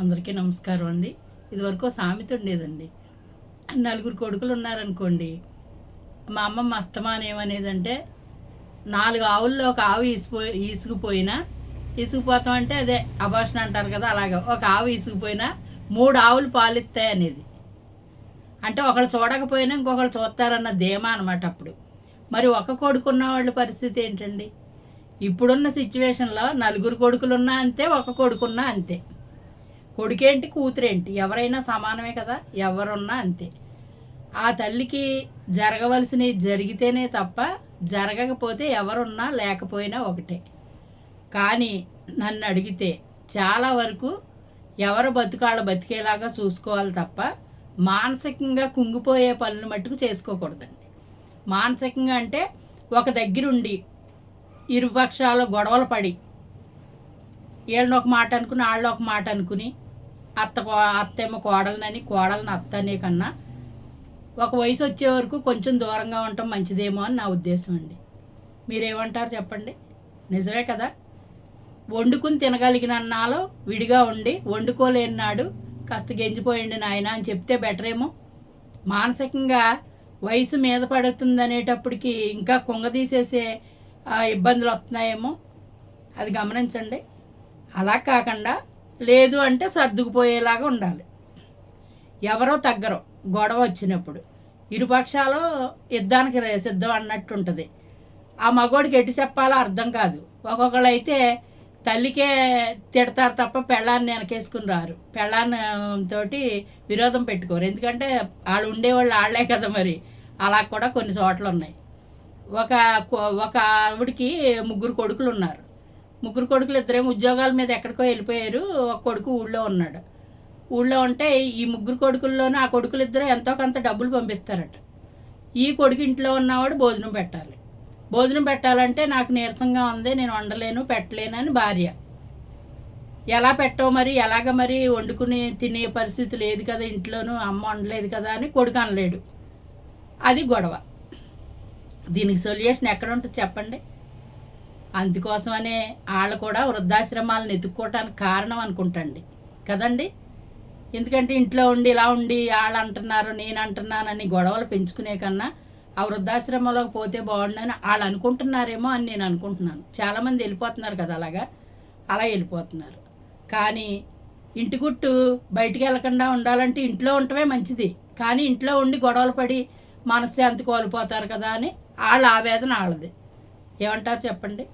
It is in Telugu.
అందరికీ నమస్కారం అండి. ఇదివరకు సామెత ఉండేదండి. నలుగురు కొడుకులు ఉన్నారనుకోండి మా అమ్మమ్మ అస్తమానం ఏమనేదంటే నాలుగు ఆవుల్లో ఒక ఆవు ఈసిపో ఈసుకుపోయినా ఈసుకుపోతాం అంటే అదే అభాషణ అంటారు కదా అలాగా. ఒక ఆవు ఈసుకుపోయినా మూడు ఆవులు పాలిస్తాయి అనేది. అంటే ఒకళ్ళు చూడకపోయినా ఇంకొకళ్ళు చూస్తారన్న ధీమా అనమాట అప్పుడు. మరి ఒక కొడుకున్న వాళ్ళ పరిస్థితి ఏంటండి? ఇప్పుడున్న సిచ్యువేషన్లో నలుగురు కొడుకులున్నా అంతే ఒక కొడుకున్నా అంతే. కొడుకేంటి కూతురేంటి? ఎవరైనా సమానమే కదా? ఎవరున్నా అంతే. ఆ తల్లికి జరగవలసినవి జరిగితేనే తప్ప జరగకపోతే ఎవరున్నా లేకపోయినా ఒకటే. కానీ నన్ను అడిగితే చాలా వరకు ఎవరు బతుకాళ్ళ బతికేలాగా చూసుకోవాలి తప్ప మానసికంగా కుంగిపోయే పనులు మట్టుకు చేసుకోకూడదండి. మానసికంగా అంటే ఒక దగ్గరుండి ఇరుపక్షాల గొడవలు పడి వీళ్ళని ఒక మాట అనుకుని వాళ్ళు ఒక మాట అనుకుని అత్త కో అత్తేమో కోడలనని కోడలని అత్త అనే కన్నా ఒక వయసు వచ్చే వరకు కొంచెం దూరంగా ఉండటం మంచిదేమో అని నా ఉద్దేశం అండి. మీరేమంటారు చెప్పండి? నిజమే కదా? వండుకుని తినగలిగిన అన్నాలో విడిగా ఉండి వండుకోలేని నాడు కాస్త గెంజిపోయండి నాయన అని చెప్తే బెటర్ ఏమో మానసికంగా వయసు మీద పడుతుంది అనేటప్పటికి ఇంకా కుంగదీసేసే ఇబ్బందులు వస్తున్నాయేమో. అది గమనించండి. అలా కాకుండా లేదు అంటే సర్దుకుపోయేలాగా ఉండాలి. ఎవరో తగ్గరు గొడవ వచ్చినప్పుడు. ఇరుపక్షాలు యుద్ధానికి రే- సిద్ధం అన్నట్టు ఉంటుంది. ఆ మగోడికి ఎటు చెప్పాలో అర్థం కాదు. ఒక్కొక్కళ్ళు అయితే తల్లికే తిడతారు తప్ప పెళ్ళాన్ని వెనకేసుకుని రారు. పెళ్ళాన్ని తోటి విరోధం పెట్టుకోరు. ఎందుకంటే వాళ్ళు ఉండేవాళ్ళు వాళ్ళే కదా మరి. అలా కూడా కొన్ని చోట్ల ఉన్నాయి ఒక ఒక ఆవిడికి ముగ్గురు కొడుకులు ఉన్నారు ముగ్గురు కొడుకులు ఇద్దరేమో ఉద్యోగాల మీద ఎక్కడికో వెళ్ళిపోయారు. ఒక కొడుకు ఊళ్ళో ఉన్నాడు. ఊళ్ళో ఉంటే ఈ ముగ్గురు కొడుకుల్లోనూ ఆ కొడుకులు ఇద్దరు ఎంతో కొంత డబ్బులు పంపిస్తారట. ఈ కొడుకు ఇంట్లో ఉన్నవాడు భోజనం పెట్టాలి. భోజనం పెట్టాలంటే నాకు నీరసంగా ఉంది నేను వండలేను పెట్టలేను అని భార్య. ఎలా పెట్టవు మరి? ఎలాగ మరి? వండుకుని తినే పరిస్థితి లేదు కదా ఇంట్లోనూ అమ్మ వండలేదు కదా అని కొడుకు అనలేడు. అది గొడవ. దీనికి సొల్యూషన్ ఎక్కడ ఉంటుంది చెప్పండి. అందుకోసమనే వాళ్ళు కూడా వృద్ధాశ్రమాలను ఎత్తుక్కోవటానికి కారణం అనుకుంటండి. కదండి? ఎందుకంటే ఇంట్లో ఉండి ఇలా ఉండి వాళ్ళు అంటున్నారు నేను అంటున్నానని గొడవలు పెంచుకునే కన్నా ఆ వృద్ధాశ్రమంలోకి పోతే బాగుండని వాళ్ళు అనుకుంటున్నారేమో అని నేను అనుకుంటున్నాను. చాలామంది వెళ్ళిపోతున్నారు కదా అలాగా? అలా వెళ్ళిపోతున్నారు. కానీ ఇంటి గుట్టు బయటికి వెళ్ళకుండా ఉండాలంటే ఇంట్లో ఉండటమే మంచిది. కానీ ఇంట్లో ఉండి గొడవలు పడి మనశ్శాంతి కోల్పోతారు కదా అని వాళ్ళ ఆవేదన వాళ్ళది ఏమంటారు చెప్పండి?